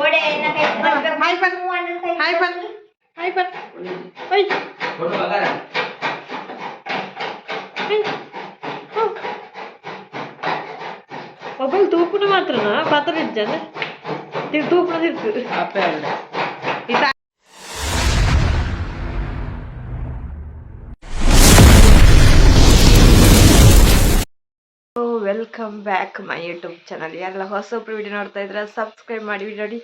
ಓಡೆ ಎನ್ನ ಕೈ ಬರ್ಬೇಕು. ಹಾಯ್ ಬನ್. ಹ್ಞೂ ಅಣ್ಣನ್ ಕೈ ಹಾಯ್ ಬನ್. ಹಾಯ್ ಬನ್ ಓಯ್ ಫೋಟೋ ಬಗಾರ ಮೊಬೈಲ್ ತೂಪುನ ಮಾತ್ರನಾ ಪಾತ್ರ ಇದ್ದಾನೆ ತಿರು ತೂಪುನ ತಿರ್ತು ಅಪ್ಪೆ ಅಲ್ಲ welcome back my YouTube channel ಎಲ್ಲ ಹೊಸೊಬ್ರು ವಿಡಿಯೋ ನೋಡ್ತಾ ಇದ್ರೆ ಸಬ್ಸ್ಕ್ರೈಬ್ ಮಾಡಿ ವಿಡಿಯೋ ನೋಡಿ.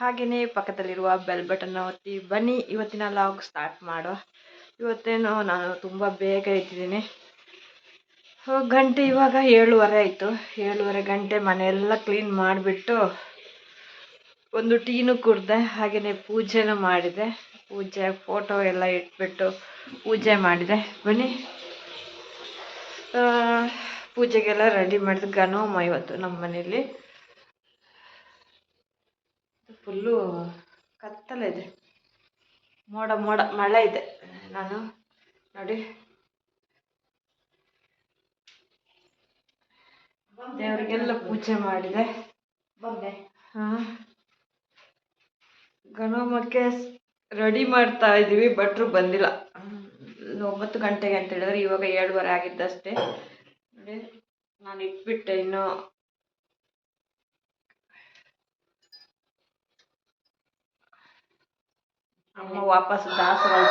ಹಾಗೆಯೇ ಪಕ್ಕದಲ್ಲಿರುವ ಬೆಲ್ ಬಟನ್ನ ಒತ್ತಿ, ಬನ್ನಿ. ಇವತ್ತಿನ ಲಾಗ್ ಸ್ಟಾರ್ಟ್ ಮಾಡುವ. ಇವತ್ತೇನು ನಾನು ತುಂಬ ಬೇಗ ಇದ್ದಿದ್ದೀನಿ ಗಂಟೆ ಇವಾಗ ಏಳುವರೆ ಆಯಿತು. ಏಳುವರೆ ಗಂಟೆ ಮನೆಯೆಲ್ಲ ಕ್ಲೀನ್ ಮಾಡಿಬಿಟ್ಟು ಒಂದು ಟೀನು ಕುಡ್ದೆ ಹಾಗೆಯೇ ಪೂಜೆನೂ ಮಾಡಿದೆ. ಪೂಜೆ ಫೋಟೋ ಎಲ್ಲ ಇಟ್ಬಿಟ್ಟು ಪೂಜೆ ಮಾಡಿದೆ. ಬನ್ನಿ. ಪೂಜೆಗೆಲ್ಲ ರೆಡಿ ಮಾಡಿದ ಗಣೋಮ ಇವತ್ತು ನಮ್ಮ ಮನೇಲಿ ಫುಲ್ಲು ಕತ್ತಲಿದೆ ಮೋಡ ಮೋಡ ಮಳೆ ಇದೆ. ನಾನು ನೋಡಿ. ದೇವರಿಗೆಲ್ಲ ಪೂಜೆ ಮಾಡಿದೆ. ಬಂದೆ. ಹಾಂ. ಗಣೋಮಕ್ಕೆ ರೆಡಿ ಮಾಡ್ತಾ ಇದ್ದೀವಿ ಭಟ್ರು ಬಂದಿಲ್ಲ. ಒಂಬತ್ತು ಗಂಟೆಗೆ ಅಂತ ಹೇಳಿದ್ರೆ ಇವಾಗ ಏಳುವರೆ ಆಗಿದ್ದಷ್ಟೇ. ನೋಡಿ ನಾನು ಇಟ್ಬಿಟ್ಟೆ ಇನ್ನು. ಅಮ್ಮ ವಾಪಸ್ ದಾಸವಾಳ.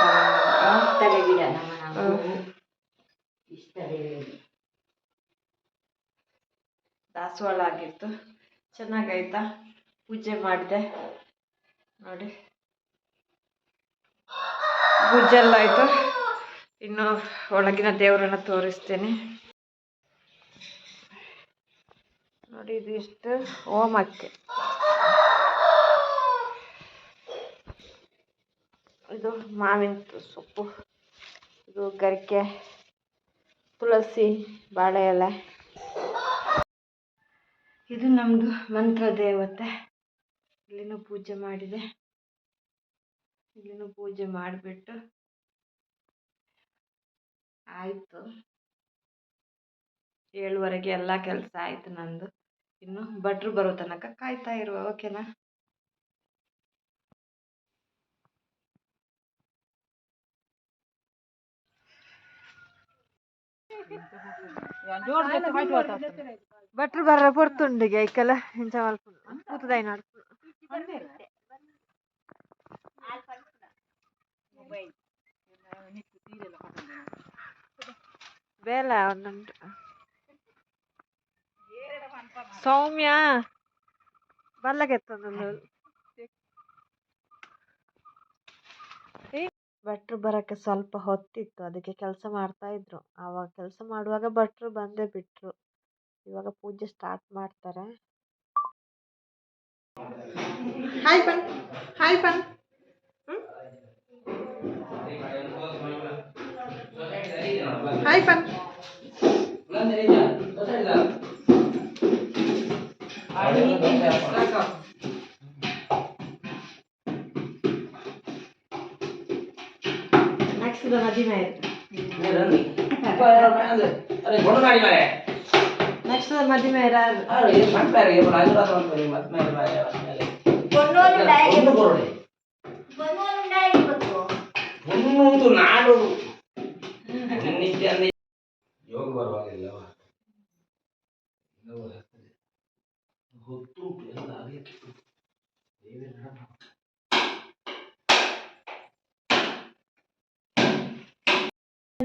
ತಲೆ ಗಿಡ. ದಾಸವಾಳ ಆಗಿತ್ತು. ಚೆನ್ನಾಗಾಯ್ತಾ? ಪೂಜೆ ಮಾಡಿದೆ. ನೋಡಿ. ಪೂಜೆ ಎಲ್ಲ ಆಯಿತು. ಇನ್ನು ಒಳಗಿನ ದೇವರನ್ನ ತೋರಿಸ್ತೇನೆ. ನೋಡಿ, ಇದು ಇಷ್ಟು ಹೋಮಕ್ಕೆ ಇದು ಮಾವಿನ ಸೊಪ್ಪು. ಇದು ಗರಿಕೆ, ತುಳಸಿ, ಬಾಳೆ ಎಲೆ. ಇದು ನಮ್ಮದು ಮಂತ್ರ ದೇವತೆ. ಇಲ್ಲಿನೂ ಪೂಜೆ ಮಾಡಿದೆ. ಇಲ್ಲಿನೂ ಪೂಜೆ ಮಾಡಿಬಿಟ್ಟು ಆಯಿತು. ಏಳುವರೆಗೆ ಎಲ್ಲ ಕೆಲಸ ಆಯಿತು ನಂದು. ಇನ್ನು ಭಟ್ರು ಬರೋ ತನಕ ಕಾಯ್ತಾ ಇರುವ ಓಕೆನಾ ಭಟ್ರು ಬರ್ರ ಪೊರ್ತುಂಡಿಗೆ ಐಕಲ್ಲ ಇಂಚ ಮಲ್ಪುಂಡು ಕೂತದಾಯಿ ನಡ್ಪುಂಡು ಬೇಲ ಒಂದುಂಟು ಸೌಮ್ಯ. ಬಲ್ಲಗೆತ್ತೊಂದು ಭಟ್ರು ಬರೋಕ್ಕೆ ಸ್ವಲ್ಪ ಹೊತ್ತಿತ್ತು. ಅದಕ್ಕೆ ಕೆಲಸ ಮಾಡ್ತಾ ಇದ್ರು. ಆವಾಗ ಕೆಲಸ ಮಾಡುವಾಗ ಭಟ್ರು ಬಂದೇ ಬಿಟ್ರು. ಇವಾಗ ಪೂಜೆ ಸ್ಟಾರ್ಟ್ ಮಾಡ್ತಾರೆ. ಹಾಯ್ ಪನ್. ಹಾಯ್ ಪನ್. ಹಾಯ್ ಪನ್ ನೆಕ್ಸ್ಟ್ ಮದುವೆ ಅರೆ ಗೊಂಡು ಮಾಡಿ ಮಾರೆ ನೆಕ್ಸ್ಟ್ ಮದುವೆ ಯಾರು ಅರೆ ಇದು ಮಾಡ್ತಾರೆ ಇವ್ರು ಆಶೀರ್ವಾದ ಮಾಡ್ತಾರೆ ಮತ್ತೆ ಮೇಲೆ ಮಾರೆ ಬನ್ನೋರು ಡಾಯಿಗೆ ಒಂದು ಬೋರ್ಡೆ ಬನ್ನೋರು ಡಾಯಿಗೆ ಬಂತು. ಮುನ್ನೂರು ನಾಡೋರು ನಿತ್ಯ ಅಂದ್ರೆ ಯೋಗ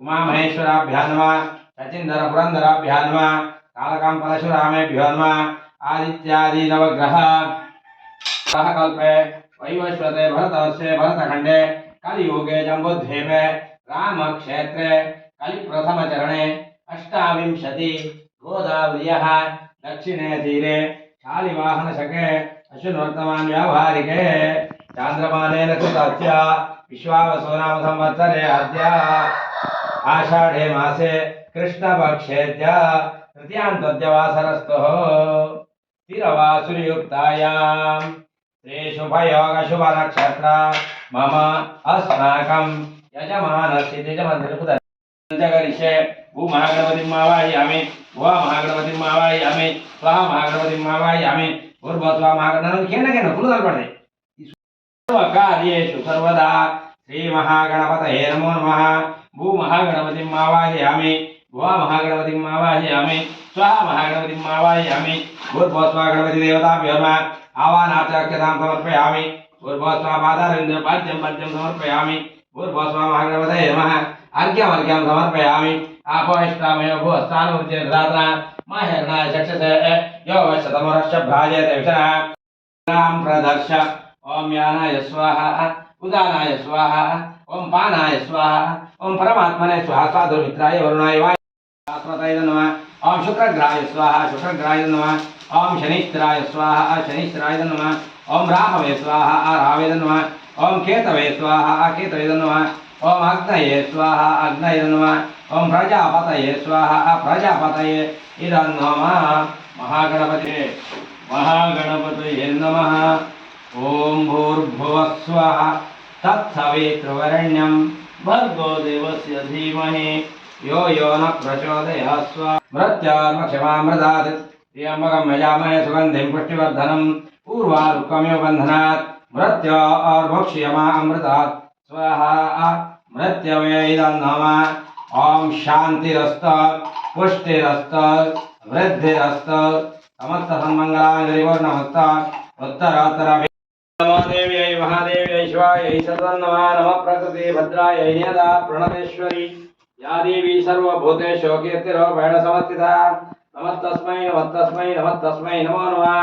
उमा महेश्वराभ्या नम सचिंदर पुरंदराभ्या नम। कालकाम परशुरामेभ्यो नम आदित्यादि नवग्रह। सह कल्पे वैवस्वते भरतवर्षे भरतखंडे कलियुगे जम्बुद्वीपे रामक्षेत्रे, कलिप्रथमचरणे, अष्टाविंशति, गोदावर्यः, दक्षिणे तीरे, शालिवाहनशके, अश्वनुवर्तमान व्यावहारिके चान्द्रमानेन कृतस्य विश्वावसो नाम संवत्सरे अद्य आषाढ़े मासे कृष्णपक्षेद्या तृतीयान्तद्यवासरस्तुः तिरवासुरयुक्तायाम् श्रीशुभयोगशुभनक्षत्र मम अस्माकं यजमानस्य महागणपति केन केन कुलु सर्वकार्येषु सर्वदा श्रीमहागणपतये नमो नमः। भू महागणपति आवाहयामे भुआ महागणपति आवाहयामे स्वाहा महागणपति आवाहयामे भूर्भोस्वा गणपति देवताभ्यो नमः आवाहनार्थाख्यतां समर्पयामि भूर्भोस्वा पादारविन्दं पाद्यं पद्यं समर्पयामि भूर्भोस्वा महागणपतये नमः अर्घ्यमर्घ्यं समर्पयामि, आपोष्टामयो स्थान ददातना रात्रा हेरणा चक्षस यो वशतमरश्च भ्राजेत नाम प्रदर्श, ओम यानाय स्वाहा, उदानाय स्वाहा ओम पानाय स्वाहा, ओम परमात्मने स्वाहा साधुमित्राय वरुणाय वायुस्मताय नमः। ओम शुक्रग्रहाय स्वाहा शुक्रग्रहाय नमः। ओम शनिश्चराय स्वाहा, शनिश्चराय नमः। ओम राहवे स्वाहा राहवे नमः। ओम केतवे स्वाहा केतवे नमः। ओम अग्नये स्वाहा, अग्नये नमः। ओम प्रजापतये स्वाहा प्रजापतये इदं नमः महागणपते, महागणपतये नमः। ॐ भूर्भुवस्वः तत्सवितृवरण्यं भर्गो देवस्य धीमहि। यो यो न प्रचोदयात् स्व मृत्यात्मक्षमामृतात् त्र्यम्बकं यजामहे सुगन्धिं पुष्टिवर्धनं। पूर्वारुकमिव बन्धनात् मृत्यो अर्भक्ष्यमामृतात् स्वाहा मृत्यवे इदं नमः ॐ शान्तिरस्त। पुष्टिरस्त। वृद्धिरस्त। समस्त सन्मङ्गलाङ्गरिवर्णमस्त उत्तरोत्तर ನಮೋದೇವ್ಯೈ ಮಹಾದೇವ್ಯೈ ಶಿವಾಯೈ ಸದನ್ನಮ ನಮ ಪ್ರಕೃತಿ ಭದ್ರಾಯ ನಿಯದ ಪ್ರಣತೇಶ್ವರಿ. ಯಾದೇವಿ ಸರ್ವಭೂತೇಶೋ ಕೀರ್ತಿರೋ ಬೇಡ ಸಮರ್ಥಿತ ನಮಸ್ತಸ್ಮೈ ನಮಸ್ತಸ್ಮೈ ನಮಸ್ತಸ್ಮೈ ನಮೋ ನಮಃ.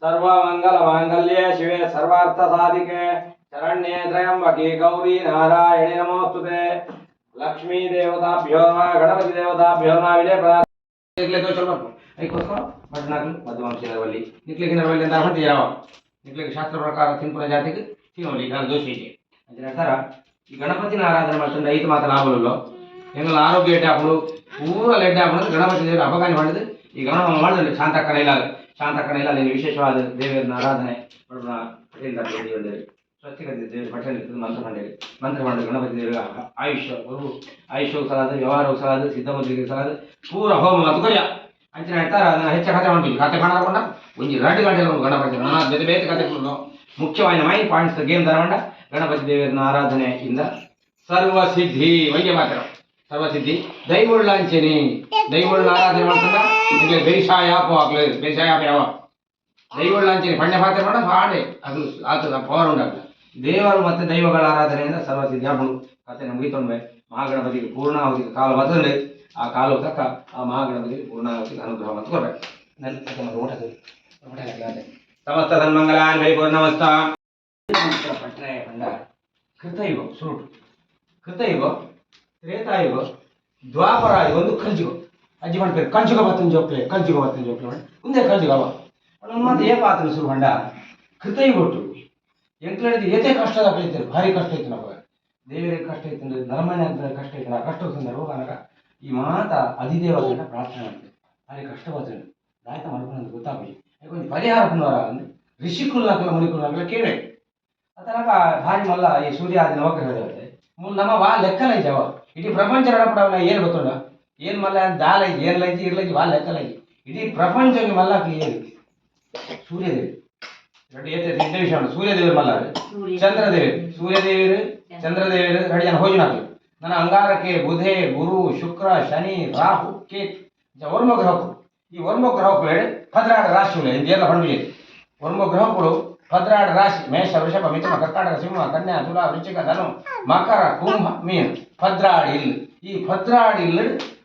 ಸರ್ವ ಮಂಗಲ ಮಾಂಗಲ್ಯ ಶಿವೇ ಸರ್ವಾರ್ಥ ಸಾಧಿಕೆ ಶರಣ್ಯೇ ತ್ರಯಂಬಕಿ ಗೌರಿ ನಾರಾಯಣಿ ನಮೋಸ್ತುತೆ. ಲಕ್ಷ್ಮೀ ದೇವತಾ ಭ್ಯೋನ ಗಣಪತಿ ದೇವತಾ ಭ್ಯೋನ ವಿಜಯ ಪ್ರಾರ್ಥನೆ ಬಟ್ ನಾಲ್ಕು ಮಧುವಂಶಿ ನರವಲ್ಲಿ ನಿಕ್ಲಿಕ್ಕೆ ನರವಲ್ಲಿ ಅಂತ ಯಾವ ನಿಕ್ಲೆ ಶಾಸ್ತ್ರ ಪ್ರಕಾರ ತಿನ್ಪುರ ಜಾತಿಗೆ ತಿನ್ನೋಲಿ ನಾನು ದೋಷ ಇದೆ. ಅದರ ಈ ಗಣಪತಿನ ಆರಾಧನೆ ಮಾಡ್ಕೊಂಡು ಐದು ಮಾತ್ರ ಲಾಭಗಳು ಎಂಗಲ ಆರೋಗ್ಯ ಎಡ್ಡೆ ಹಾಕೊಂಡು, ಪೂರ ಲೆಡ್ಡೆ ಹಾಕೊಂಡು ಗಣಪತಿ ದೇವರು ಅಪಗಾನಿ ಮಾಡಿದ್ದು ಈ ಗಣಪ ಮಾಡಿದ್ರೆ ಶಾಂತಕ್ಕನ ಇಲ್ಲ ಶಾಂತಕ್ಕನ ಇಲ್ಲ, ಅಲ್ಲಿ ವಿಶೇಷವಾದ ದೇವರನ್ನ ಆರಾಧನೆ ಮಾಡೋಣ ಸ್ವಸ್ತಿಕ ದೇವರು ಮಂತ್ರ ಮಂಡಳಿ, ಮಂತ್ರ ಮಾಡಿದ್ರೆ ಗಣಪತಿ ದೇವರ ಆಯುಷ್ಯ ಆಯುಷ್ಯ ಸಲಾದ ವ್ಯವಹಾರ ಸಲಾದ ಸಿದ್ಧಮಂತ್ರಿಗೆ ಸಲಾದ ಪೂರ ಹೋಮ ಮತ್ತು ಅಂಚಿನ ಹೇಳ್ತಾರೆ ಹೆಚ್ಚ ಕತೆ ಮಾಡ್ಬೇಕು ಕತೆ ಕಾಣಕೊಂಡ ಒಂಜಿ ಎರಡು ಗಂಟೆ ಗಣಪತಿ ನನ್ನ ಜೊತೆ ಬೇರೆ ಕಥೆ ಮುಖ್ಯమైన ಮೈ ಪಾಯಿಂಟ್ಸ್ ಗೇಮ್ ತರಕೊಂಡ ಗಣಪತಿ ದೇವರನ್ನ ಆರಾಧನೆಯಿಂದ ಸರ್ವ ಸಿದ್ಧಿ. ವೈದ್ಯ ಮಾತ್ರ. ಸರ್ವಸಿದ್ಧಿ ಸಿದ್ಧಿ. ದೈವಳ್ಳಂಚೆನಿ ದೈವಳ್ಳ ಆರಾಧನೆ ಮಾಡ್ಕೊಂಡ ಇಲ್ಲಿ ಬೇಷಾಯಾಪ ಆಗ್ಲಿ ಬೇಷಾಯಾಪ ಯಾವ? ದೈವಳ್ಳಂಚೆನಿ ಪಣ್ಯ ಪಾತ್ರೆ ಮಾಡ ಹಾಡೆ. ಅದು ಆತದ ಪವರ್ ಉಂಟಾಗ್ತದೆ. ದೇವರು ಮತ್ತೆ ದೈವಗಳ ಆರಾಧನೆಯಿಂದ ಸರ್ವ ಸಿದ್ಧಿ ಆಗ್ಬೋದು. ಕತೆ ಮುಗಿತೊಂಡ್ವೆ ಮಹಾಗಣಪತಿಗೆ ಪೂರ್ಣಾವಧಿಗೆ ಕಾಲ ಬದಲೇ ಆ ಕಾಲು ತಕ್ಕ ಆ ಮಹಾಗಣಪತಿ ಪೂರ್ಣಾಹುತಿ ಅನುಗ್ರಹ ಮತ್ತು ಕೊಡ್ಬೇಕು. ಸಮಸ್ತ ಸನ್ಮಂಗಲಾನ್ ವೈ ಪೂರ್ಣಮಸ್ತ ಪಟ್ರೆ ಪಂಡ ಕೃತಯುಗ ಸುರುಟು. ಕೃತಯುಗ ತ್ರೇತಾಯುಗ ದ್ವಾಪರ ಒಂದು ಕಂಜುಗ ಅಜ್ಜಿ ಮಾಡ್ಬೇಕು ಕಂಚುಗ ಬತ್ತನ ಜೋಕ್ಲೆ ಕಂಜುಗ ಬತ್ತನ ಜೋಕ್ಲೆ ಮಾಡಿ ಮುಂದೆ ಅವ ಅವನು ಮತ್ತೆ ಏ ಪಾತ್ರ ಸುರು ಬಂಡ ಕೃತಯುಗ ಒಟ್ಟು. ಎಂಟ್ಲಡಿದ ಏತೆ ಕಷ್ಟದ ಕಲಿತಾರೆ. ಭಾರಿ ಕಷ್ಟ ಐತೆ ನಮಗೆ. ದೇವರಿಗೆ ಕಷ್ಟ ಐತೆ ಅಂದ್ರೆ ನರಮನೆ ಅಂತ ಕಷ್ಟ ಐತೆ ಆ ಕಷ್ಟ ಸಂದರ್ಭ ಕನಕ ಈ ಮಾತ ಅಧಿದೇವತೆನ ಪ್ರಾರ್ಥನೆ ಮಾಡ್ತಾರೆ. ಭಾರಿ ಕಷ್ಟಪಡ್ತೇನೆ ಬರ್ತದೆ ದಾಯ್ತ ಮಾಡ್ಕೊಂಡು ಗೊತ್ತಾಗಲಿ ಒಂದು ಪರಿಹಾರ ಪುನರ ಅಂದ್ರೆ ಋಷಿಕುಲ್ನಾಕಲ ಮುನಿಕುಲ್ನಾಕಲ ಕೇಳಿ ಅದರಾಗ ಭಾರಿ ಮಲ್ಲ ಈ ಸೂರ್ಯ ಆದಿ ನವಗ್ರಹ ದೇವತೆ ನಮ್ಮ ವಾ ಲೆಕ್ಕಲ ಐಜವ ಇಡೀ ಪ್ರಪಂಚ ನಡಪಡವಲ್ಲ ಏನು ಗೊತ್ತುಂಡ ಏನ್ ಮಲ್ಲ ದಾಲ ಏನ್ ಲೈತಿ ಇರ್ಲೈತಿ ವಾ ಲೆಕ್ಕಲ. ಇಡೀ ಪ್ರಪಂಚಕ್ಕೆ ಮಲ್ಲಕ್ಕೆ ಏನು ಸೂರ್ಯದೇವಿ. ಎರಡು ಏತೆ ಎಂಟು ವಿಷಯ ಉಂಟು ಸೂರ್ಯದೇವರು ಮಲ್ಲಾರೆ ಸೂರ್ಯ. ಚಂದ್ರದೇವರು ಚಂದ್ರ. ಚಂದ್ರದೇವರು ರೆಡಿ ಜನ ಹೋಜಿನಾಕಲು ನನ್ನ ಅಂಗಾರಕ್ಕೆ ಬುಧೆ, ಗುರು, ಶುಕ್ರ, ಶನಿ, ರಾಹು, ಕೇತು. ವರ್ಮ ಗ್ರಹಗಳು ಈ ವರ್ಮ ಗ್ರಹಗಳು ಹೇಳಿ ಭದ್ರಾಡ ರಾಶಿಗಳು ಇದೆಲ್ಲ ಹೊಂದಿದೆ ವರ್ಮ ಗ್ರಹಗಳು ಭದ್ರಾಡ ರಾಶಿ, ಮೇಷ, ವೃಷಭ, ಮಿಥುನ, ಕರ್ಕಾಟಕ, ಸಿಂಹ, ಕನ್ಯಾ ತುಲಾ ವೃಶ್ಚಿಕ, ಧನು, ಮಕರ, ಕುಂಭ, ಮೀನು. ಭದ್ರಾಡಿ ಇಲ್ಲ. ಈ ಭದ್ರಾಡಿ ಇಲ್ಲ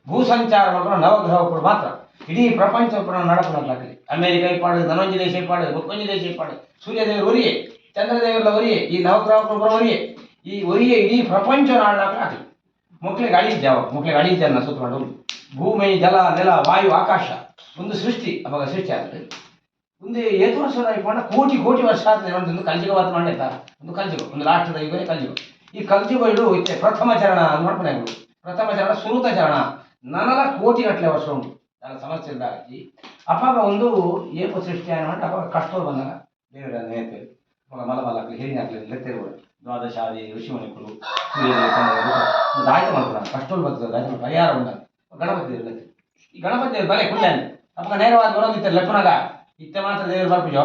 ಭೂ ಸಂಚಾರ ಮಾಡುವ ನವಗ್ರಹಗಳು ಮಾತ್ರ. ಇಡೀ ಪ್ರಪಂಚ ನಡಪಡಲಾಗಲಿ ಅಮೆರಿಕ ಇಪ್ಪಾಡು ಧನಂಜಿ ದೇಶ ಇಪ್ಪಾಡು ಮುಕ್ಕಂಜಿ ದೇಶ ಇಪ್ಪಾಡು ಸೂರ್ಯದೇವರು ಒರಿಯೇ ಚಂದ್ರದೇವರ ಒರಿಯೇ ಈ ನವಗ್ರಹಗಳು ಒರಿಯೇ ಈ ಒರಿಯೇ ಇಡೀ ಪ್ರಪಂಚ ನಾಡಲಾಗಲಿ ಮಕ್ಕಳಿಗೆ ಗಾಳಿ ಮಕ್ಕಳಿಗೆ ಅಳಿದ್ಯಾನ ಸುತ್ತಕೊಂಡು ಭೂಮಿ, ಜಲ, ನೆಲ, ವಾಯು, ಆಕಾಶ, ಒಂದು ಸೃಷ್ಟಿ, ಅವಾಗ ಸೃಷ್ಟಿ ಆದರೆ ಮುಂದೆ ಏತು ವರ್ಷ ಪಂಡ ಕೋಟಿ ಕೋಟಿ ವರ್ಷ ಆದರೆ ಒಂದು ಕಲ್ಜಿಗವಾದ ಮಾಡೈತಾ ಒಂದು ಕಲ್ಜಿಗ, ಒಂದು ರಾಷ್ಟ್ರದ ಯುಗನೇ ಕಲ್ಜಿಗ. ಈ ಕಲ್ಜಿಗ ಇಡು, ಇತ್ತೆ ಪ್ರಥಮ ಚರಣ ಮಾಡ್ಕೊಂಡೆ ಪ್ರಥಮ ಚರಣ ಸುರುತ ಚರಣ. ನನಲ ಕೋಟಿ ಗಟ್ಟಲೆ ವರ್ಷ ಉಂಟು. ನನ್ನ ಸಮಸ್ಯೆ ಇದ್ದಾಗಿ ಅಪ್ಪಾಗ ಒಂದು ಏಪ ಸೃಷ್ಟಿ ಅನ್ನೋ ಅಪ್ಪಾಗ ಕಷ್ಟ ಬಂದಾಗ ದೇವರ ನೇತೆ ಅವಾಗ ಮಲಮಲಕ್ಲಿ ಹಿರಿಯ ಹಾಕ್ಲಿ ಲೆತ್ತಿರ್ಬೋದು ದ್ವಾದಶಾದಿ ಋಷಿಮಣಿಗಳು ದಾಯ್ತ ಮಾಡ್ತಾರೆ. ಅಷ್ಟೊಂದು ಬರ್ತದೆ ದಾಯ್ತ ಪರಿಹಾರ ಉಂಟ. ಗಣಪತಿ. ಈ ಗಣಪತಿ ಬಲೆ ಕುಳ್ಳೆ ಅಪ್ಪ ನೇರವಾಗಿ ಬರೋದಿತ್ತೆ ಲಕ್ಷ್ಮಣಗ. ಇತ್ತೆ ಮಾತ್ರ ದೇವರು ಬರ್ಪಿಜೋ.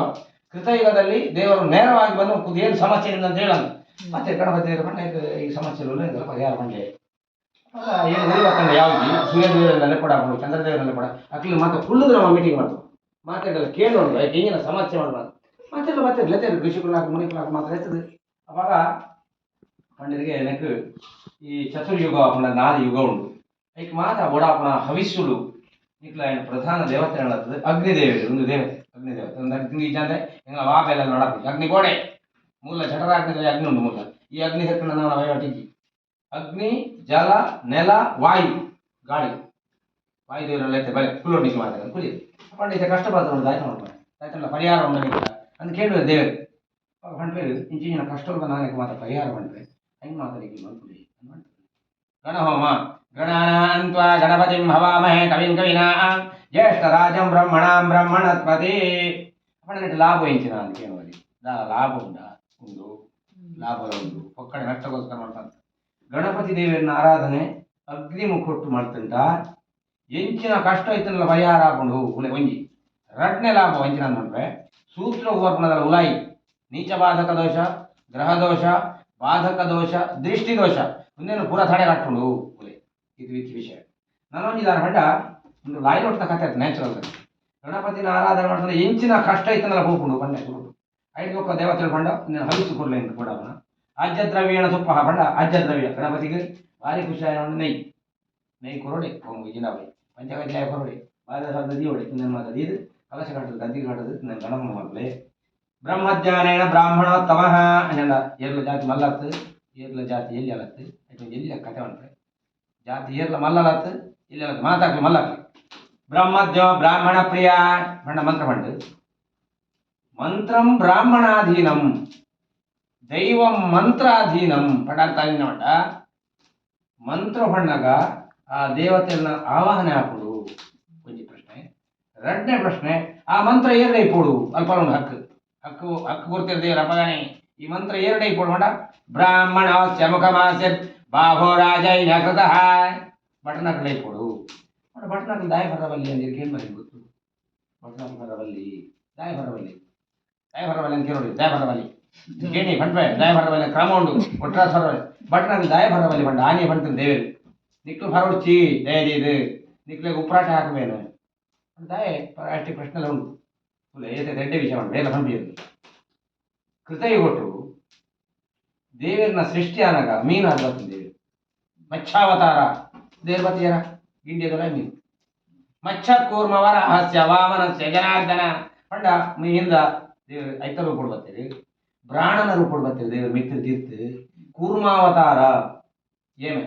ಕೃತಯುಗದಲ್ಲಿ ದೇವರು ನೇರವಾಗಿ ಬಂದು ಏನು ಸಮಸ್ಯೆ ಇಲ್ಲ ಅಂತ ಹೇಳಂತ ಮತ್ತೆ ಗಣಪತಿ ದೇವರು ಬಂದ ಈ ಸಮಸ್ಯೆ ಇಲ್ಲ ಪರಿಹಾರ ಅಲ್ಲ, ಏನು ನೆರವೇರ್ಕಂಡ ಯಾವ್ದು? ಸೂರ್ಯ ದೇವರನ್ನೆಲ್ಲ ಕೂಡ ಹಾಕೊಂಡು ಚಂದ್ರ ದೇವರನ್ನೆಲ್ಲ ಕೂಡ ಅಕ್ಲಿ ಮತ್ತೆ ಫುಲ್ಲು ನಮ್ಮ ಮೀಟಿಂಗ್ ಮಾಡ್ತು ಮಾತಾಡಲ್ಲ ಕೇಳೋಣ ಹಿಂಗಿನ ಸಮಸ್ಯೆ ಮಾಡ್ಬಾರ್ದು. ಮತ್ತೆ ಮತ್ತೆ ಲೆತ್ತೆ ಕೃಷಿಗಳು ಹಾಕಿ ಮುನಿಗಳು ಹಾಕಿ ಮಾತ್ರ ಎತ್ತದು. ಅವಾಗ ಪಂಡಿತರಿಗೆ ಎನಕ್ಕೆ ಈ ಚತುರ್ಯುಗ ಅವನ ನಾಲ್ ಯುಗ ಉಂಟು. ಐಕ್ ಮಾತ ಮಾತ್ರ ಒಡಾಪನ ಇಕ್ಲ ನಿಕ್ಲಾಯನ ಪ್ರಧಾನ ದೇವತೆ ಹೇಳತ್ತದ ಅಗ್ನಿದೇವತೆ ಒಂದು ದೇವತೆ, ಅಗ್ನಿದೇವತೆ. ಒಂದು ಅಗ್ನಿ ಇದ್ದಾಂದ್ರೆ ಹೆಂಗ ವಾಪೆಲ್ಲ ನೋಡಿ ಅಗ್ನಿ ಗೋಡೆ, ಮೂಲ ಜಠರಾಗ್ನಿದಲ್ಲಿ ಅಗ್ನಿ ಉಂಟು ಮೂಲ. ಈ ಅಗ್ನಿ ಹೆಕ್ಕಣ ನಾವು ವಹಿವಾಟಿದ್ವಿ ಅಗ್ನಿ, ಜಲ, ನೆಲ, ವಾಯು, ಗಾಳಿ. ವಾಯುದೇವರಲ್ಲ ಐತೆ ಬಲೆ ಫುಲ್ ಮಾಡ್ತಾರೆ ಕುಲಿ ಪಂಡಿತ ಕಷ್ಟಪಡ್ತಾರೆ ಆಯ್ತು ನೋಡ್ತಾರೆ. ಆಯ್ತಲ್ಲ ಪರಿಹಾರ ಉಂಟು ಅಂತ ಕೇಳುವ ಪಂಡ್ಪೇರು ಇಂಚಿನ ಕಷ್ಟವನ್ನು ನಾನೇ ಮಾತ್ರ ಪರಿಹಾರ ಮಾಡ್ತಾರೆ ಹೆಂಗೆ ಮಾತಾಡಿಗೆ ಮಾಡ್ಕೊಳ್ಳಿ ಗಣಹೋಮ. ಗಣಾನ್ತ್ವ ಗಣಪತಿಂ ಹವಾಮಹೇ ಕವಿಂ ಕವಿನಾ. ಜ್ಯೇಷ್ಠರಾಜಂ ಬ್ರಹ್ಮಣಾಂ ಬ್ರಹ್ಮಣತ್ಪತಿ. ಅಪ್ಪಣೆ ಲಾಭ ಎಂಚಿನ ಅಂತ ಕೇಳುವಲ್ಲಿ. ಲಾಭ ಉಂಟಾ? ಉಂಟು. ಲಾಭ ಉಂಟು. ಒಕ್ಕಡೆ ನಷ್ಟಗೋಸ್ಕರ ಮಾಡ್ತಾನೆ ಗಣಪತಿ ದೇವಿಯನ್ನ ಆರಾಧನೆ ಅಗ್ನಿ ಕೊಟ್ಟು ಮಾಡ್ತಂತ ಎಂಚಿನ ಕಷ್ಟ ಐತನಲ್ಲ ಪರಿಹಾರ ಹಾಕೊಂಡು ಉಲೆ ಒಂಜಿ. ರಡ್ನೆ ಲಾಭ ವಂಚಿನ ಅಂದ್ರೆ ಸೂತ್ರ ಓರ್ಪಣದ ಉಲಾಯಿ. ನೀಚ ಬಾಧಕ ದೋಷ ಗ್ರಹ ದೋಷ ಬಾಧಕ ದೋಷ ದೃಷ್ಟಿ ದೋಷ ಮುಂದೇನು ಪೂರ ತಡೆ ಕಟ್ಕೊಂಡು ಉಲೆ ಇದು ವಿಧಿ ವಿಷಯ. ನಾನೊಂದಿದಾರ ಬಂಡ ಒಂದು ಲಾಯಿ ನೋಡ್ತ ಕತೆ ಆಯ್ತು ನ್ಯಾಚುರಲ್ ಗಣಪತಿನ ಆರಾಧನೆ ಮಾಡ್ತಾರೆ ಎಂಚಿನ ಕಷ್ಟ ಐತನಲ್ಲ ಹೋಗ್ಕೊಂಡು ಬಂದೆ ಸುರುಡು ಐದು ಒಕ್ಕ ದೇವತೆ ಬಂಡ ಹವಿಸು ಕೊಡ್ಲೆ ಅಂತ ಅಜ್ಜ ದ್ರವ್ಯಣ ದ್ರವ್ಯನ ತುಪ್ಪ ಬಂಡ ಅಜ್ಜ ದ್ರವ್ಯ ಗಣಪತಿಗೆ ಭಾರಿ ಖುಷಿ ಆಯ್ತು ನೈ ನೈ ಕೊರೋಡಿ ಬೈ ಪಂಚಗಜ್ಜಾಯ ಕೊರಡೆ ಬಾದ ದದಿ ಹೊಡಿ ನನ್ನ ಮಾತಾಡಿ ಇದು ಕಲಶ ಕಟ್ಟದು ಗದ್ದಿ ಕಟ್ಟದು ನನ್ನ ಗಣಮ ಮಾಡ್ಲೆ ಬ್ರಹ್ಮಜ್ಞಾನೇನ ಬ್ರಾಹ್ಮಣೋತ್ತಮಃ ಅನ್ನೆಲ್ಲ ಏರ್ಲ ಜಾತಿ ಮಲ್ಲತ್, ಏರ್ಲ ಜಾತಿ ಎಲ್ಲಿ ಅಲತ್ತು ಅಥವಾ ಎಲ್ಲಿ ಕತೆ ಮಾಡ್ತಾರೆ ಜಾತಿ ಏರ್ಲ ಮಲ್ಲಲತ್ತು ಎಲ್ಲಿ ಅಲತ್ತು ಮಾತಾಡ್ಲಿ ಮಲ್ಲತ್ ಬ್ರಹ್ಮಜ್ಞ ಬ್ರಾಹ್ಮಣ ಪ್ರಿಯ ಬಣ್ಣ ಮಂತ್ರ ಬಂಡು ಮಂತ್ರಂ ಬ್ರಾಹ್ಮಣಾಧೀನಂ, ದೈವಂ ಮಂತ್ರಾಧೀನಂ. ಪಡಾರ್ಥ ನೋಡ ಮಂತ್ರ ಬಣ್ಣಗ ಆ ದೇವತೆಯನ್ನ ಆವಾಹನೆ ಒಂದು ಪ್ರಶ್ನೆ. ಎರಡನೇ ಪ್ರಶ್ನೆ, ಆ ಮಂತ್ರ ಏರಡೈ ಪೋಡು ಅಲ್ಪ ಹಕ್ಕು. ಹಕ್ಕು ಹಕ್ಕು ಕೊಡ್ತಿರ್ತೀವಿ ಅಪಗಾನೆ ಈ ಮಂತ್ರ ಏರಡೈ ಮಾಡ ಬ್ರಾಹ್ಮಣ ಮುಖಮಾಸ ಬಾಹೋ ರಾಜ ನಕೃತಃ ಬಟನಕಲೈ ಕೊಡು. ನೋಡ ಬಟನಕಲ್ ದಾಯ ಬರವಲ್ಲಿ ಅಂದ್ರೆ ಏನು ಬರೀ ಗೊತ್ತು? ಬಟನ ಬರವಲ್ಲಿ ದಾಯ ಬರವಲ್ಲಿ ದಾಯ ಬರವಲ್ಲಿ ಅಂತ ಕೇಳಿ ದಾಯ ಬರವಲ್ಲಿ ಕೇಳಿ ಬಂಟ್ವೆ ದಾಯ ಬರವಲ್ಲಿ ಕ್ರಮ ಉಂಡು ಒಟ್ರಾಸ್ ಬರವಲ್ಲಿ ಬಟನ ದಾಯ ಬರವಲ್ಲಿ ಬಂಡ ಆನೆ ಬಂತು ದೇವರು ನಿಕ್ಲು ಬರೋಡ್ಚಿ ದಯದಿ ಇದು ನಿಕ್ಲಿಗೆ ಉಪ್ರಾಟ ಹಾಕಬೇನು ದಾಯ ಅಷ್ಟೇ ಪ್ರಶ್ನೆ ಎಲ್ಲ ಉಂಟು. ವಿಷಯ ಉಂಟು, ಎಲ್ಲ ಪಂಪಿಯದು ಕೃತಯುಗೊಟ್ಟು ದೇವರನ್ನ ಸೃಷ್ಟಿ ಆನಾಗ ಮೀನು ಅದು ಬರ್ತದೆ ದೇವರು. ಮಚ್ಛಾವತಾರ ದೇವ್ರ ಬತ್ತೀಯರ ಗಿಂಡಿಯದೊಳ ಮೀನು ಮಚ್ಚ ಕೂರ್ಮವರ ಹಾಸ್ಯ, ವಾಮನ ಜನಾರ್ದನ ಪಂಡ ಮೀನಿಂದ ದೇವರು ಐತ ರೂಪ ಬರ್ತೀರಿ. ಬ್ರಾಹ್ಮಣನ ರೂಪ ಬರ್ತೀರಿ ದೇವರು ಮಿತ್ರ ತೀರ್ಥ. ಕೂರ್ಮಾವತಾರ, ಏಮೆ,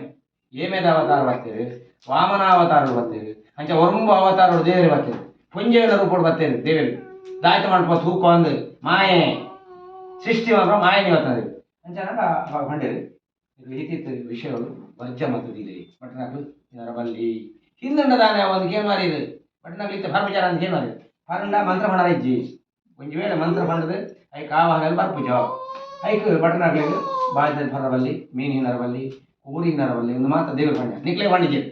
ಏಮೆದ ಅವತಾರ ಬರ್ತೀರಿ. ವಾಮನಾವತಾರ ಬರ್ತೀರಿ. ಅಂಚ ಒರಂಬ ಅವತಾರ ದೇವರಿಗೆ ಬರ್ತೀರಿ. ಪುಂಜೇನ ರೂಪ ಬರ್ತೀರಿ ದೇವರಿ ದಾಯ್ತ ಮಾಡ್ಕೋ ತೂಕ ಅಂದ್ರೆ ಮಾಯೆ. ಸೃಷ್ಟಿ ಮಾತ್ರ ಮಾಯೆ ಬರ್ತದೆ ಅಂಚನಾಗ ಹೊಂಡೇರಿ ಇದು ವಿಷಯಗಳು. ವಜ್ಜ ಮತ್ತು ದಿಲಿ ಬಟ್ನಾಗ್ಲು ಇದರ ಬಲ್ಲಿ. ಹಿಂದಂಡ ದಾನೆ ಒಂದು ಏನು ಮಾರಿದು. ಪಟ್ಟಣಗಳು ಇತ್ತು ಫರ್ಮಚಾರ ಅಂತ ಏನು ಮಾರಿದು. ಫರಂಡ ಮಂತ್ರ ಮಾಡಾರ ಇಜ್ಜಿ. ಒಂದು ವೇಳೆ ಮಂತ್ರ ಮಾಡಿದ್ರೆ ಐಕ್ ಆವಾಗಲ್ಲಿ ಬರ್ಪುಜ ಐಕ್ ಬಟನಾಗ್ಲಿಗೆ ಬಾಯ್ದ ಫರಬಲ್ಲಿ ಮೀನಿನ ಬಲ್ಲಿ ಊರಿನ ಬಲ್ಲಿ ಒಂದು ಮಾತ್ರ ದೇವ್ರ ಪಣ್ಯ ನಿಕ್ಲೆ ಬಂಡಿದ್ದೀರಿ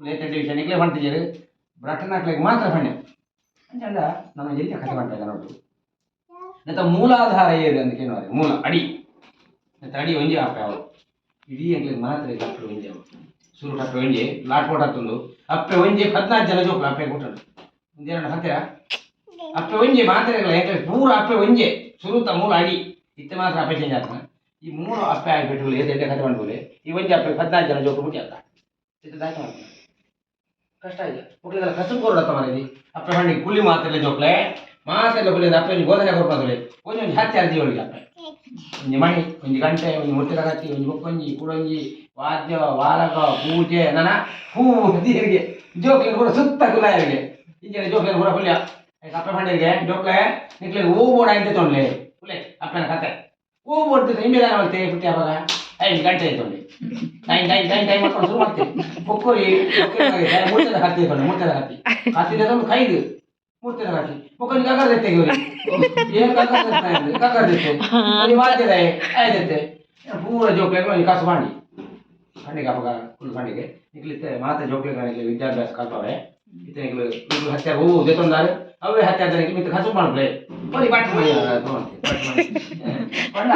ಲೇಟೆಡ್ ವಿಷಯ ನಿಕ್ಲೆ ಬಂಡಿದ್ದೀರಿ ಬಟನಾಗ್ಲಿಗೆ ಮಾತ್ರ ಪಣ್ಯ ಅಂಚಂಡ ನಮ್ಮ ಎಲ್ಲಿ ಕಥೆ ಮಾಡ್ತಾ ನೋಡು. ನೆತ್ತ ಮೂಲಾಧಾರ ಏರಿ ಅಂತ ಕೇಳುವ ಮೂಲ, ಅಡಿ. ನೆತ್ತ ಅಡಿ ಒಂಜಿ ಆಪ ಅವರು ಇಡೀ ಅಂಗ್ಲಿಗೆ ಮಾತ್ರ ಅಪ್ಪೆ ಒಂಜಿ ಅವರು ಸುರು ಅಪ್ಪೆ ಒಂಜಿ, ಲಾಟ್ ಕೋಟ್ ತಂದು ಅಪ್ಪೆ ಒಂಜಿ ಹದಿನಾಲ್ಕು ಜನ ಜೋಪ್ಲ ಅಪ್ಪೆ ಕೊಟ್ಟು ಒಂದೆರಡು ಹತ್ತಿರ ಅಪ್ಪೆ ಒಂಜಿ ಮಾತ್ರ ಯಾಕೆ ಪೂರ ಅಪ್ಪೆ ಒಂಜೆ. ಸುರುತ ಮೂಲ, ಅಡಿ. ಇತ್ತೆ ಮಾತ್ರ ಅಪ್ಪೆ ಚೇಂಜ್ ಆಗ್ತಾನೆ ಈ ಮೂರು ಅಪ್ಪೆ ಆಗಿಬಿಟ್ಟು ಎದೆ ಕಥೆ ಮಾಡ್ಬೋದು? ಈ ಒಂಜಿ ಅಪ್ಪೆ ಹದಿನಾಲ್ಕು ಜನ ಜೋಕ್ಲು ಮುಟ್ಟಿ ಅಂತ ಇದು ದಾಖಲೆ ಕಷ್ಟ ಆಗಿ ಮಕ್ಕಳಿಗೆಲ್ಲ ಕಸು ಕೊರಡತ್ತ ಮನೇಲಿ ಅಪ್ಪ ಹಣ್ಣಿಗೆ ಕುಲಿ ಮಾತ್ರ ಜೋಕ್ಲೆ. ಮಾತೆಲ್ಲ ಕುಲಿ ಅಪ್ಪೆ ಗೋಧನೆ ಕೊಡ್ಬಾರ್ದು ಒಂಜಿ ಒಂಜಿ ಹತ್ತಿ ಅರ್ಜಿ ಒಳಗೆ ಅಪ್ಪ ಒಂಜಿ ಮಣಿ, ಒಂಜಿ ಗಂಟೆ, ಒಂಜಿ ಮುಟ್ಟಿದ ಕತ್ತಿ ಒಂಜಿ ಬೊಕ್ಕೊಂಜಿ ಕುಡೊಂಜಿ, ವಾದ್ಯ ವಾಲಕ ಪೂಜೆ, ನನ ಹೂ ದೇವರಿಗೆ. ಜೋಕ್ಲಿನ ಕೂಡ ಸುತ್ತ ಕುಲಾಯರಿಗೆ ಇಂಜಿನ ಜೋಕ್ಲಿನ ಪೂರ ಕುಲ್ಯ ಅಪ್ಪ ಹಣ್ಣಿಗೆ ಜೋಕ್ಲೆ, ನಿಕ್ಲೆ ಹೂ ಬೋಡ ಅಂತ ತೊಂಡ್ಲೆ? ಪುಲೆ ಅಪ್ಪನ ಕತೆ. ಹೂ ಬೋಡ್ತಿದ್ರೆ ಹಿಂದೆ ಮಾಡ್ತೆ ಪುಟ್ಟಿ ಅವಾಗ? ಐದು ಗಂಟೆ ತೊಂಡ್ಲಿ ಟೈಮ್ ಟೈಮ್ ಟೈಮ್ ಟೈಮ್ ಮಾಡ್ಕೊಂಡು ಶುರು ಮಾಡ್ತೀವಿ ಬೊಕ್ಕುರಿ ಮುಟ್ಟದ ಹತ್ತಿ ತೊಂಡೆ ಮುಟ್ಟದ ಹತ್ತಿ ಹತ್ತಿದ ಒಂದು ಕೈದು ಮುಟ್ಟದ ಹತ್ತಿ ಬೊಕ್ಕನಿಗೆ ಕಗರ್ ತೆಗೆಯೋರಿ ಏನು ಕಗರ್ ಕಗರ್ ತೆತ್ತು ಮಾಡ್ತಿದೆ ಆಯ್ತೈತೆ ಪೂರ ಜೋಕ್ಲೆ ಕಾಸು ಮಾಡಿ ಖಂಡಿಗೆ ಅವಾಗ ಫುಲ್ ಖಂಡಿಗೆ ನಿಕ್ಲಿತ್ತೆ ಮಾತೆ ಜೋಕ್ಲೆಗಳಿಗೆ ವಿದ್ಯಾಭ್ಯಾಸ ಕಲ್ಪವೆ ಇತನಿಗಳು ಇವ್ರು ಹತ್ಯೆ ಹೂ ಜೊತೊಂದಾರು ಅವೇ ಹತ್ಯಾದ ಮಿತ್ರ ಹಸು ಮಾಡ್ಲೆ ಬರೀ ಬಾಟಿ ಮಾಡಿ. ಪಂಡ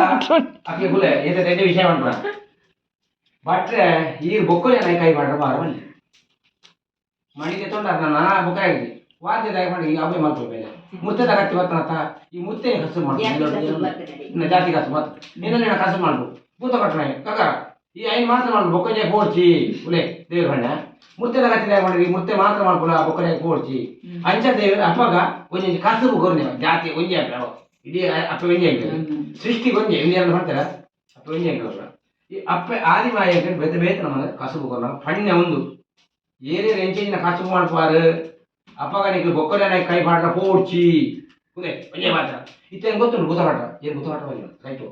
ಅಕ್ಲಿ ಬುಲೆ ಏತ ಎಡ್ಡೆ ವಿಷಯ ಬಟ್ರೆ ಈ ಬೊಕ್ಕಲೆ ನೈ ಕೈ ಮಾಡ್ರ ಬಾರ ಬನ್ನಿ. ಮಣಿಗೆ ತೊಂಡಾರ ನಾನು ನಾನಾ ಬೊಕ್ಕ ಆಗಿದ್ದಿ ವಾದ್ಯದ ಮಾಡಿ ಈಗ ಅವೇ ಮಾಡ್ಕೊಳ್ಳ ಮೇಲೆ ಮುತ್ತದ ಕತ್ತಿ ಬರ್ತನತ್ತ ಈ ಮುತ್ತೆ ಹಸು ಇನ್ನು ಜಾತಿ ಕಸು ಬತ್ತ ನಿನ್ನ ಕಸು ಮಾಡ್ಬೋದು ಭೂತ ಕಟ್ಟಣ ಕಗ ಈ ಐನ್ ಮಾತ್ರ ಮಾಡ್ಬೋದು ಬೊಕ್ಕಂಜೆ ಕೋಡ್ಚಿ ಉಲೆ ದೇವ್ರ ಬಣ್ಣ. ಮುತ್ತೆದ ಕತ್ತಿದ ಮಾಡಿ ಮುತ್ತೆ ಮಾತ್ರ ಮಾಡ್ಕೊಳ ಬೊಕ್ಕನೆ ಕೋಡ್ಚಿ ಅಂಚ ದೇವ್ರ ಅಪ್ಪಗ ಒಂಜಿ ಕಸುಬು ಕೊರ್ನೆ ಜಾತಿ ಒಂಜಿ ಅಪ್ಪ ಇಡೀ ಅಪ್ಪ ಒಂಜಿ ಅಂಗಡಿ ಸೃಷ್ಟಿ ಒಂಜಿ ಇಂಡಿಯನ್ ಮಾಡ್ತಾರ ಅಪ್ಪ ಒಂಜಿ ಅಂಗಡಿ ಈ ಅಪ್ಪ ಆದಿ ಮಾಯ ಅಂಗಡಿ ಬೇತೆ ಬೇತೆ ನಮ್ಮ ಕಸುಬು ಕೊರ ಪಣ್ಯ ಒಂದು. ಏನೇನು ಎಂಚಿನ ಕಸುಬು ಮಾಡ್ಪಾರು ಅಪ್ಪಗ ನಿಕ್ಲು ಬೊಕ್ಕನೆ ಕೈ ಮಾಡ್ರ ಪೋಡ್ಚಿ. ಕುದೆ ಒಂಜೆ ಮಾತ್ರ. ಇತ್ತೇನು ಗೊತ್ತುಂಟು ಗುತಕಾಟ ಏನು ಗುತಕಾಟ ಬಂದ ರೈಟ್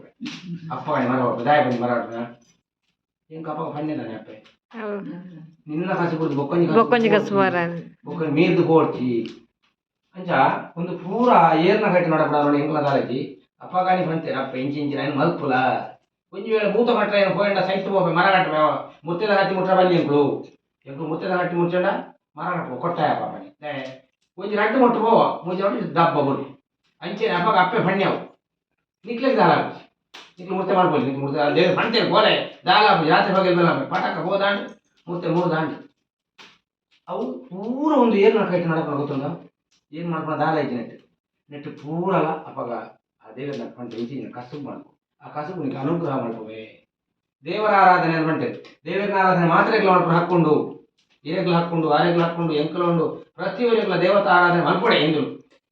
ಅಪ್ಪ ಮರ ದಾಯ ಬಂದು ಮರ ಏನ್ ಕಪ್ಪ ಪಣ್ಯದಾನೆ ಅಪ್ಪ ನಿನ್ನ ಕಸಿ ಕೊಡ್ದು ಬೊಕ್ಕಂಜಿ ಬೊಕ್ಕೊಂಜಿ ಕಸು ಬರ ಬೊಕ್ಕಂಜಿ ಮೀರ್ದು ಪೋಡ್ಚಿ ಅಂಚ ಒಂದು ಪೂರ ಏರ್ನ ಕಟ್ಟಿ ನೋಡಪ್ಪ ನೋಡಿ ಎಂಗ್ಲ ದಾಲಜಿ ಅಪ್ಪ ಗಾನಿ ಬಂತೇನೆ ಅಪ್ಪ ಇಂಚಿ ಇಂಚಿನ ಏನು ಮಲ್ಪುಲ ಒಂಜಿ ವೇಳೆ ಭೂತ ಕಟ್ಟ ಏನು ಹೋಯಂಡ ಸೈಟ್ ಹೋಗ್ಬೆ ಮರ ಕಟ್ಟ ಮುತ್ತದ ಹತ್ತಿ ಮುಟ್ಟ ಬಲ್ಲಿ ಎಂಕ್ಳು ಎಂಕ್ಳು ಮುತ್ತದ ಹತ್ತಿ ಮುಚ್ಚಂಡ ಮರ ಕಟ್ಟ ಕೊಟ್ಟಾಯ ಅಪ್ಪ ಬನ್ನಿ ಒಂಜಿ ರಟ್ಟು ಮುಟ್ಟು ಹೋವ ಮುಂಜಿ ನೋಡಿ ದಬ್ಬ ಬುಡಿ ಅಂಚೆ ಅಪ್ಪಗ ಅಪ್ಪೆ ಬಣ್ಣ್ಯಾವು ನಿಕ್ಲಿಗೆ ದಾಲ ಮೂರ್ತಿ ಮಾಡ್ಕೊಳ್ಳಿ ಮೂರ್ತಿ. ದೇವ್ರ ಬಂತೇನೆ ಕೋಲೆ ದಾಲ, ಜಾತ್ರೆ ಹೋಗಿ ಮೇಲೆ ಪಟಾಕ ಹೋದಾಂಡು ಮೂರ್ತಿ ಮೂರು ದಾಂಡಿ ಅವು ಪೂರ ಒಂದು ಏನು ಕೈಟ್ ನಡಕೊಂಡು ಗೊತ್ತುಂದ ಏನು ಮಾಡ್ಕೊಂಡು ದಾಲ ಐತಿ ನೆಟ್ಟು ನೆಟ್ಟು ಪೂರ ಅಪಗ ಆ ದೇವರ ನಡ್ಕೊಂಡು ಇಂಚಿ ಕಸುಬು ಮಾಡ್ಕೊ. ಆ ಕಸುಬು ನಿನಗೆ ಅನುಗ್ರಹ ಮಾಡ್ಕೋವೆ. ದೇವರ ಆರಾಧನೆ ಮಂಟೆ ದೇವರ ಆರಾಧನೆ ಮಾತ್ರ ಮಾಡ್ಕೊಂಡು ಹಾಕ್ಕೊಂಡು ಹಿರೇಗ್ಲು ಹಾಕ್ಕೊಂಡು ಆರೆಗ್ಲು ಹಾಕ್ಕೊಂಡು ಪ್ರತಿ ಪ್ರತಿಯೊಬ್ಬರಿಗೆಲ್ಲ ದೇವತಾ ಆರಾಧನೆ ಮಾಡ್ಕೊಡೆ ಹಿಂದೂ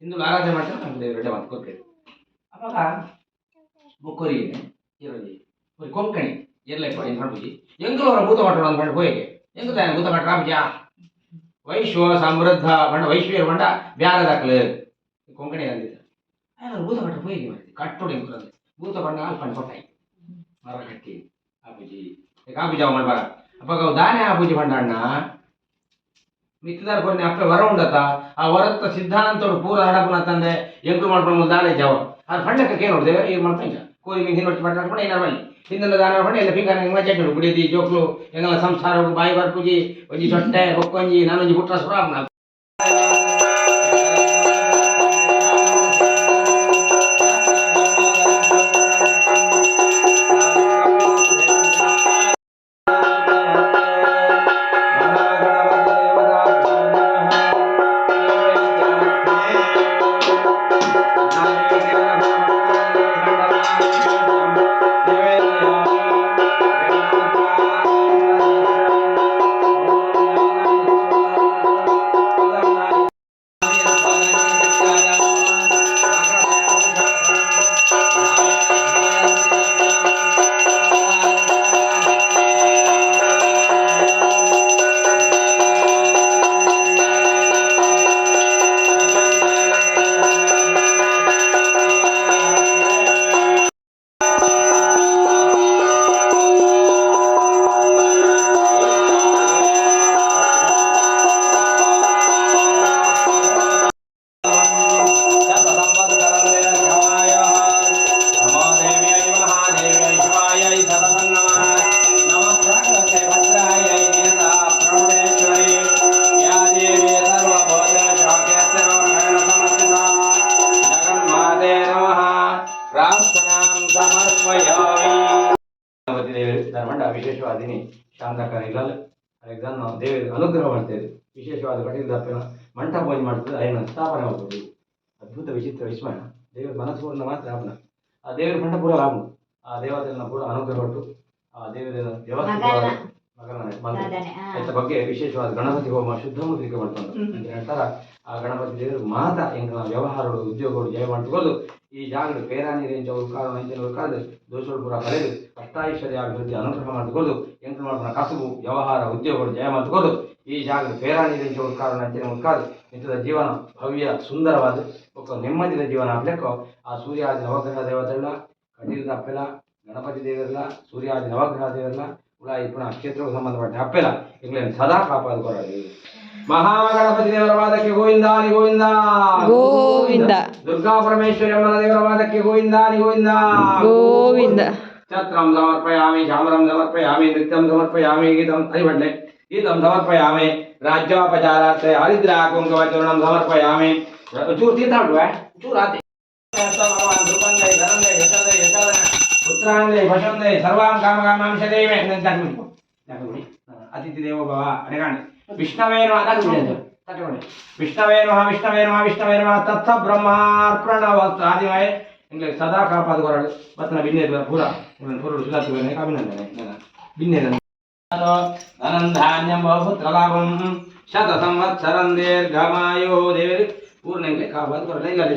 ಹಿಂದೂ ಆರಾಧನೆ ಮಾಡ್ತಾರೆ ನಮ್ಗೆ ದೇವರಡೆ ಮಾಡ್ಕೊಬೇಕು ಅವಾಗ ಕೊರಿಯನೆ ಇರಲಿ ಕೊರಿ ಕೊಂಕಣಿ. ಎಲ್ಲ ಕೊಡಿ ಹಡುಗಿ ಎಂಗಲು ಅವರ ಭೂತ ಮಾಡೋಣ ಅಂತ ಮಾಡಿ ಹೋಗಿ. ಎಂಗು ತಾನೆ ಭೂತ ಮಾಟ ರಾಮಜ? ವೈಶ್ವ ಸಮೃದ್ಧ ಬಂಡ ವೈಶ್ವರ ಬಂಡ ಬ್ಯಾರ ದಾಖಲೆ ಕೊಂಕಣಿ ಅಂದಿದ್ದ. ಆಯ್ತು ಭೂತ ಮಾಟ ಹೋಗಿ ಮಾಡಿ ಕಟ್ಟೋಡಿ ಅಂತ ಭೂತ ಬಂಡ ಅಲ್ಲಿ ಪಂಡ ಕೊಟ್ಟಾಯಿ. ಮರ ಕಟ್ಟಿ ಆಪೂಜಿ ಈಗ ಆಪೂಜಿ ಅವ ಮಾಡ್ಬಾರ. ಅಪ್ಪಾಗ ದಾನೆ ಆಪೂಜಿ ಬಂಡ ಅಣ್ಣ ಮಿತ್ತದಾರ ಕೊನೆ ಅಪ್ಪ ವರ ಉಂಡತ ಆ ವರತ್ತ ಸಿದ್ಧಾಂತೋಡು ಪೂರ ಹಡಪನ ತಂದೆ. ಎಂಕ್ಲು ಮಾಡ್ಕೊಂಡು ದಾನೆ ಜಾವ. ಅದು ಬಂಡಕ್ಕೆ ಏನು ನೋಡಿದೆ? ಏನು ಮಾಡ್ತಾ ಕೋರಿ ಹಿಂದೊಟ್ಟು ಪಟ್ಟ ಮಾಡ್ಕೊಂಡು ಏನಾರ ಬನ್ನಿ ಹಿಂದಿನ ದಾನ ಮಾಡ್ಕೊಂಡು ಎಲ್ಲ ಪಿಂಗ ಹಿಂಗೆ ಮಜ್ಜಾಡು ಗುಡಿದಿ ಜೋಕ್ಲು ಎಂಗೆಲ್ಲ ಸಂಸಾರ ಬಾಯಿ ಬರ್ಪುಜಿ ಒಂಜಿ ಸೊಟ್ಟೆ ಹೊಕ್ಕೊಂಜಿ ನಾನೊಂಜಿ ಹುಟ್ಟ ಸುರಾಮ್ ಧರ್ಮಂಡ ವಿಶೇಷವಾದಿನಿ ಶಾಂತಕರ ಇಲ್ಲ ಎಕ್ಸಾಮ್ ನಾವು ದೇವರಿಗೆ ಅನುಗ್ರಹ ಮಾಡ್ತೇವೆ. ವಿಶೇಷವಾದ ಮಂಟಪ ಪೂಜೆ ಮಾಡ್ತದೆ ಅದನ್ನು ಸ್ಥಾಪನೆ ಮಾಡ್ಬೋದು. ಅದ್ಭುತ ವಿಚಿತ್ರ ವಿಸ್ಮಯ ದೇವರ ಮನಸ್ಸೂರ್ಣ ಮಾತ್ರ ಆಪನ ಆ ದೇವರ ಮಂಟ ಪೂರ ಆಪು ಆ ದೇವತೆಯನ್ನು ಕೂಡ ಅನುಗ್ರಹ ಕೊಟ್ಟು ಆ ದೇವರ ವ್ಯವಸ್ಥಿತವಾದ ಆಯ್ತ ಬಗ್ಗೆ ವಿಶೇಷವಾದ ಗಣಪತಿ ಹೋಮ ಶುದ್ಧ ಮುದ್ರಿಕೆ ಮಾಡ್ಕೊಂಡು. ಅಂತ ಹೇಳ್ತಾರ ಆ ಗಣಪತಿ ದೇವರು ಮಾತ ಎಂಕನ ವ್ಯವಹಾರಗಳು ಉದ್ಯೋಗಗಳು ಜಯ ಮಾಡ್ಕೊಂಡು ಈ ಜಾಗದ ಪೇರಾನಿ ರೇಂಜ್ ಕಾರಣ ಇಂಚಿನವರು ಕಾಲದಲ್ಲಿ ದೋಷಗಳು ಬರೆದು ಕಳೆದು ಅಷ್ಟಾೈಶ್ವರ್ಯ ಅಭಿವೃದ್ಧಿ ಅನುಗ್ರಹ ಮಾಡಿಕೊಂಡು. ಎಂಟು ಮಾಡಿದ ಕಸಬು, ವ್ಯವಹಾರ, ಉದ್ಯೋಗಗಳು ಜಯ ಮಾಡಿಕೊಂಡು. ಈ ಜಾಗ ರೇಂಜ್ ಉತ್ಕಾರ ಅಂತಿನ ಕಾಲ ಇಂಥದ ಜೀವನ ಭವ್ಯ, ಸುಂದರವಾದ, ಒಬ್ಬ ನೆಮ್ಮದಿದ ಜೀವನ ಆಗ್ಲಿಕ್ಕೋ ಆ ಸೂರ್ಯಾದಿ ನವಗ್ರಹ ದೇವತೆಲ್ಲ ಕಟೀಲದ ಅಪ್ಪೆಲ ಗಣಪತಿ ದೇವರಲ್ಲ ಸೂರ್ಯಾದಿ ನವಗ್ರಹ ದೇವರಲ್ಲ ಈ ಪುನಃ ಕ್ಷೇತ್ರಕ್ಕೆ ಸಂಬಂಧಪಟ್ಟ ಅಪ್ಪೆಲ ಇಂಗ್ಲೆಂಡ್ ಸದಾ ಕಾಪಾಡಿಕೊಳ್ಳಿ ಮಹಾಗಣಪತಿ ದೇವರ ವಾದಕ್ಕೆ ಗೋವಿಂದಾನಿ ಗೋವಿಂದ ಗೋವಿಂದ. ದುರ್ಗಾ ಪರಮೇಶ್ವರಿ ಅಮ್ಮನ ದೇವರ ವಾದಕ್ಕೆ ಗೋವಿಂದಾನಿ ಗೋವಿಂದ ಗೋವಿಂದ ಛತ್ರಂ ಸಮರ್ಪಯಾಮಿ ಚಾಮರಂ ಸಮರ್ಪಯಾಮಿ ನೃತ್ಯಂ ಸಮರ್ಪಯಾಮಿ ಗೀತಂ ಹರಿಬಂಡೆ ಗೀತಂ ಸಮರ್ಪಯಾಮಿ ರಾಜ್ಯೋಪಚಾರಾರ್ಥ ಹರಿದ್ರ ಕುಂಕುಮಚೂರ್ಣಂ ಸಮರ್ಪಯಾಮಿ ಚೂರು ತೀರ್ಥಾಡುವ ಚೂರು ಆತೆ ಭಗವಾನ್ ಧ್ರುವಂದೈ ಧನಂದೈ ಯಶೋದೈ ಯಶೋದನ ಪುತ್ರಾಂಗೈ ಪಶುಂದೈ ಸರ್ವಾಂ ಕಾಮ ಕಾಮಾಂಶ ದೇವೆ ಅತಿಥಿ ದೇವೋ ಭವ ಅಣೆಗಾಣಿ ವಿಷ್ಣವೇನು ತಟ್ಟುಬಿಡಿ ಅದು ತಟ್ಟುಬಿಡಿ ವಿಷ್ಣವೇನು ವಿಷ್ಣವೇನು ವಿಷ್ಣವೇನು ತತ್ಥ ಬ್ರಹ್ಮಾರ್ಪಣ ಆದಿಮಯ ಇಂಗ್ಲೆ ಸದಾ ಕಾಪಾದುಕೊರಡು ಮತ್ತನ ಬಿನ್ನೇದ ಪೂರ ಇವನ್ ಪೂರ ಸುಧಾರಿಸುವನೆ ಅಭಿನಂದನೆ ನನ್ನ ಬಿನ್ನೇದ ಧನಂ ಧಾನ್ಯಂ ಬಹುಪುತ್ರ ಲಾಭಂ ಶತ ಸಂವತ್ಸರಂ ದೀರ್ಘಮಾಯೋ ದೇವರಿ ಪೂರ್ಣ ಇಂಗ್ಲೆ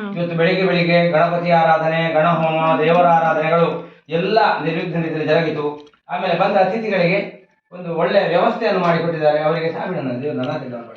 ಇವತ್ತು ಬೆಳಿಗ್ಗೆ ಬೆಳಿಗ್ಗೆ ಗಣಪತಿ ಆರಾಧನೆ, ಗಣಹೋಮ, ದೇವರ ಆರಾಧನೆಗಳು ಎಲ್ಲ ನಿರ್ವಿಘ್ನ ರೀತಿಯಲ್ಲಿ ಜರುಗಿತು. ಆಮೇಲೆ ಬಂದ ಅತಿಥಿಗಳಿಗೆ ಒಂದು ಒಳ್ಳೆಯ ವ್ಯವಸ್ಥೆಯನ್ನು ಮಾಡಿಕೊಟ್ಟಿದ್ದಾರೆ. ಅವರಿಗೆ ಸಾವಿನ ದೇವರು ನಗಾತಿದ್ದಾರೆ